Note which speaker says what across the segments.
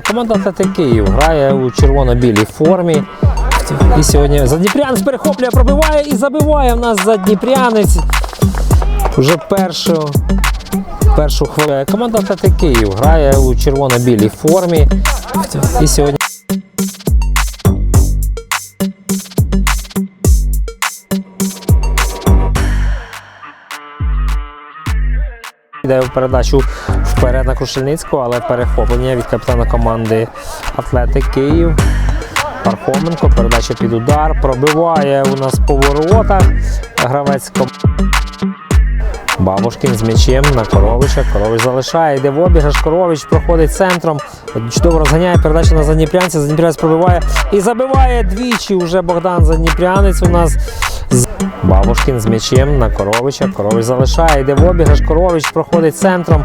Speaker 1: Команда ТТ Київ грає у червоно-білій формі. І сьогодні Задніпрянець перехоплює, пробиває і забиває в нас Задніпрянець. Вже першу, першу хвилю. Команда ТТ Київ грає у червоно-білій формі. І сьогодні. Йде в передачу вперед на Крушельницького, але перехоплення від капітана команди Атлетик Київ. Пархоменко, передача під удар, пробиває у нас по воротах. Гравець. Бабушкін з м'ячем на Коровича. Корович залишає, йде в обіграш. Корович проходить центром. Чудово розганяє передача на Задніпрянця. Задніпрянець пробиває і забиває двічі. Уже Богдан Задніпрянець у нас. Бабушкін з м'ячем на Коровича. Корович залишає, йде в обіграш. Корович проходить центром.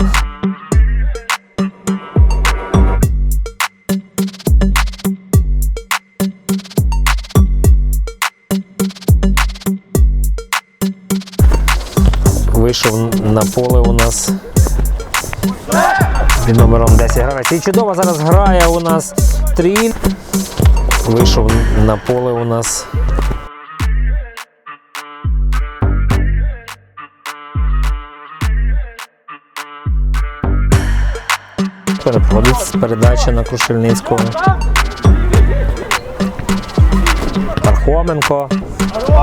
Speaker 1: Вийшов на поле у нас під номером 10 гравець. І чудово зараз грає у нас тріль. Вийшов на поле у нас. Переходить передача на Крушельницького. Пархоменко.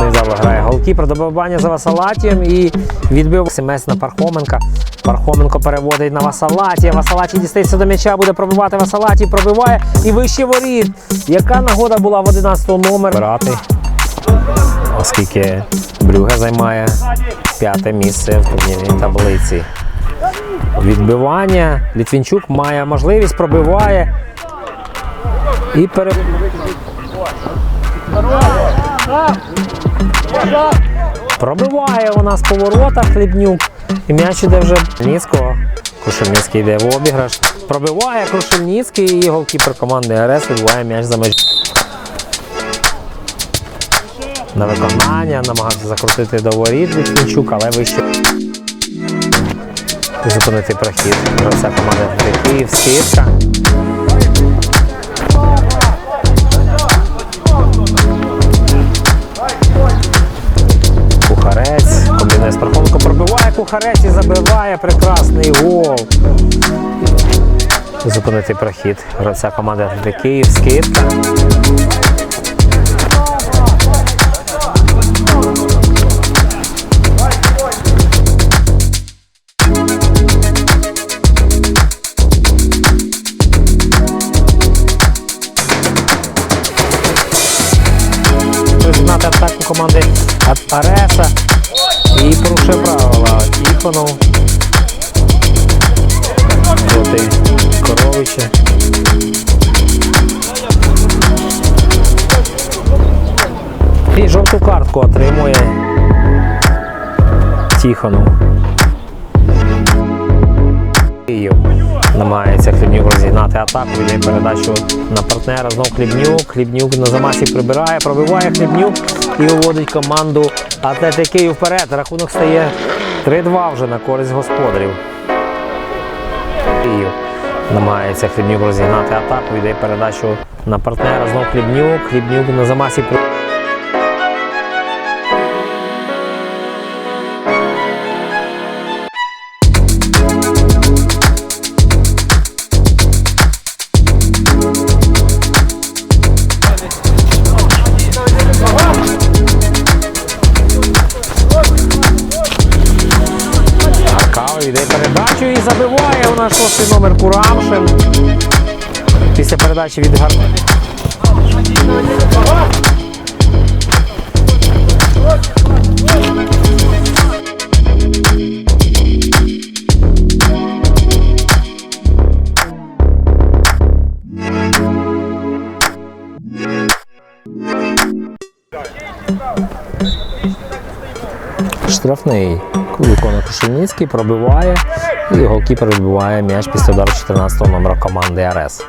Speaker 1: Низало грає голкіпер. Добивання за Васалатієм і відбив Семес на Пархоменка. Пархоменко переводить на Васалатія. Васалаті дістається до м'яча, буде пробивати Васалаті, пробиває і вище воріт. Яка нагода була в 11 номер? Брати, оскільки Брюге займає п'яте місце в турнірній таблиці. Відбивання. Літвінчук має можливість, пробиває. І пере... Пробиває у нас по воротах Хлібнюк. І м'яч іде вже Ніцького. Крушельницький йде в обіграш. Пробиває Крушельницький і голкіпер команди РС відбуває м'яч за меж. На виконання намагався закрутити до воріт Літвінчук, але вище. Зупинити прохід. Гравця команди Київ, скидка. Кухарець, комбінує з Пархоменко, пробиває кухарець і забиває прекрасний гол. Зупинити прохід. Гравця команди «Атлетик Київ, скидка. Команди Ат- Ареса і порушує правила. Тіхонов. Коровича. І жовту картку отримує Тіхонов. Намагається Хлібнюк розігнати атаку, віддає передачу на партнера. Знов Хлібнюк. Хлібнюк на замасі прибирає, пробиває Хлібнюк і виводить команду Атлетик Київ вперед. Рахунок стає 3-2 вже на користь господарів. Київ намагається Хлібнюк розігнати атаку, йде передачу на партнера. Знов Хлібнюк. Хлібнюк на замасі передачу і забиває у нас шостий номер Курамшин. Після передачі від Гар... Штрафний виконує Крушельницький, пробиває і голкіпер відбиває м'яч після удару 14-го номера команди АРС.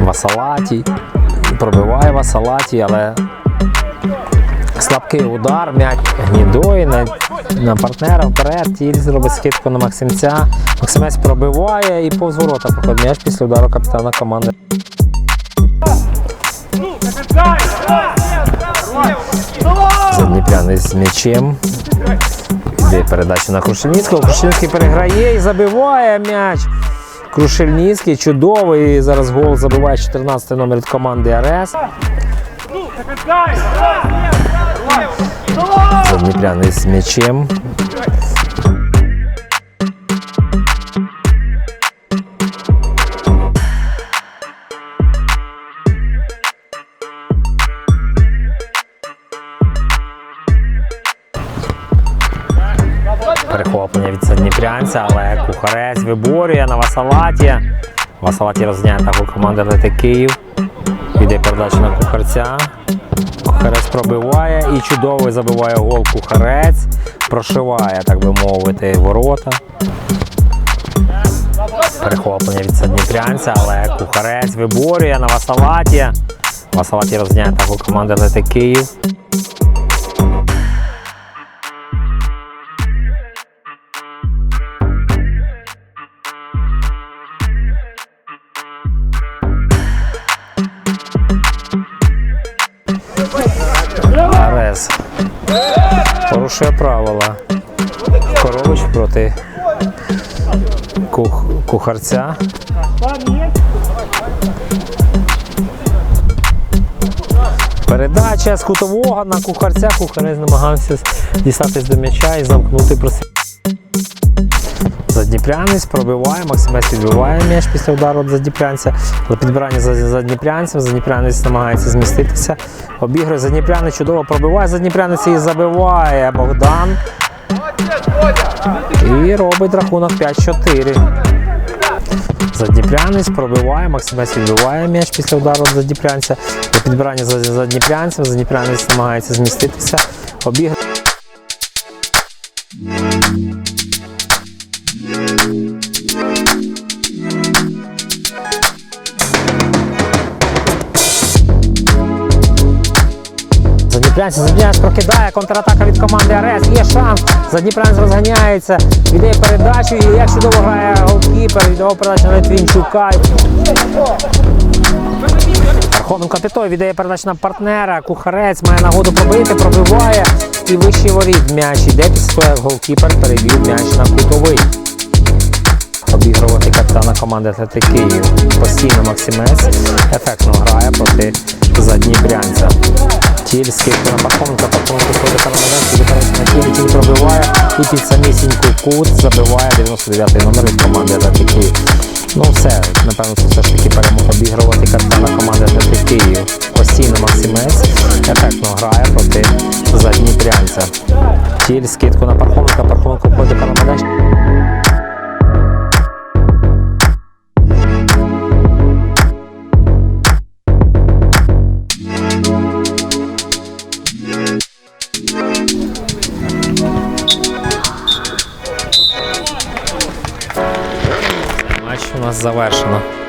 Speaker 1: Васалаті. Пробиває Васалаті, але слабкий удар, м'яч гнідої на на партнера вперед, Тільс робить скидку на Максимця. Максимець пробиває і повз ворота проходить м'яч після удару капітана команди. Задніпряний з м'ячем. Йде передача на Крушельницького. Крушельницький переграє і забиває м'яч. Крушельницький чудовий. Зараз гол забиває 14 номер від команди АРС. Задніпряний з м'ячем. Перехоплення але Кухарець виборює на Васалаті. Васалаті розняє таку команду Атлетик Київ. Йде передача на Кухарця. Кухарець пробиває і чудово забиває гол Кухарець. Прошиває, так би мовити, ворота. Перехоплення від Задніпрянця, але Кухарець виборює на Васалаті. Васалаті розняє таку команду Атлетик Київ. Порушує правила. Корович проти кух, кухарця. Передача з кутового на кухарця. Кухарець намагався дістатись до м'яча і замкнути просвіт. Задніпрянець пробиває, Максимець відбиває м'яч після удару від Задніпрянця. Але підбирання за Задніпрянцем, Задніпрянець намагається зміститися. Обігрує Задніпрянець, чудово пробиває Задніпрянець і забиває Богдан. І робить рахунок 5-4. Задніпрянець пробиває, Максимець відбиває м'яч після удару від Задніпрянця. Для підбирання за Задніпрянцем, Задніпрянець намагається зміститися. Обігрує. Задніпрянець прокидає, контратака від команди АРС, є шанс, Задніпрянець розганяється, віддає передачу і як чудово грає голкіпер, віддавав передачу на Литвінчука. Пархоменко Тито віддає передачу на партнера, Кухарець має нагоду пробити, пробиває. І вищий воріт. М'яч іде після голкіпер перевів м'яч на кутовий. Обігрувати капітана команди Атлетик Київ. Постійно Максимець ефектно грає проти задніпрянця. Тіль скидку на Пархоменка, Пархоменко коли на Меденський, витирається на тілі, тіль пробиває і під самісіньку кут забиває 99-й номер від команди Атлетик. Ну все, напевно, це все ж таки перемог обігрувати капітана команди Атлетик Київ. Постійно Максимець ефектно грає проти задніпрянця. Тіль скидку на Пархоменка, Пархоменко завершено.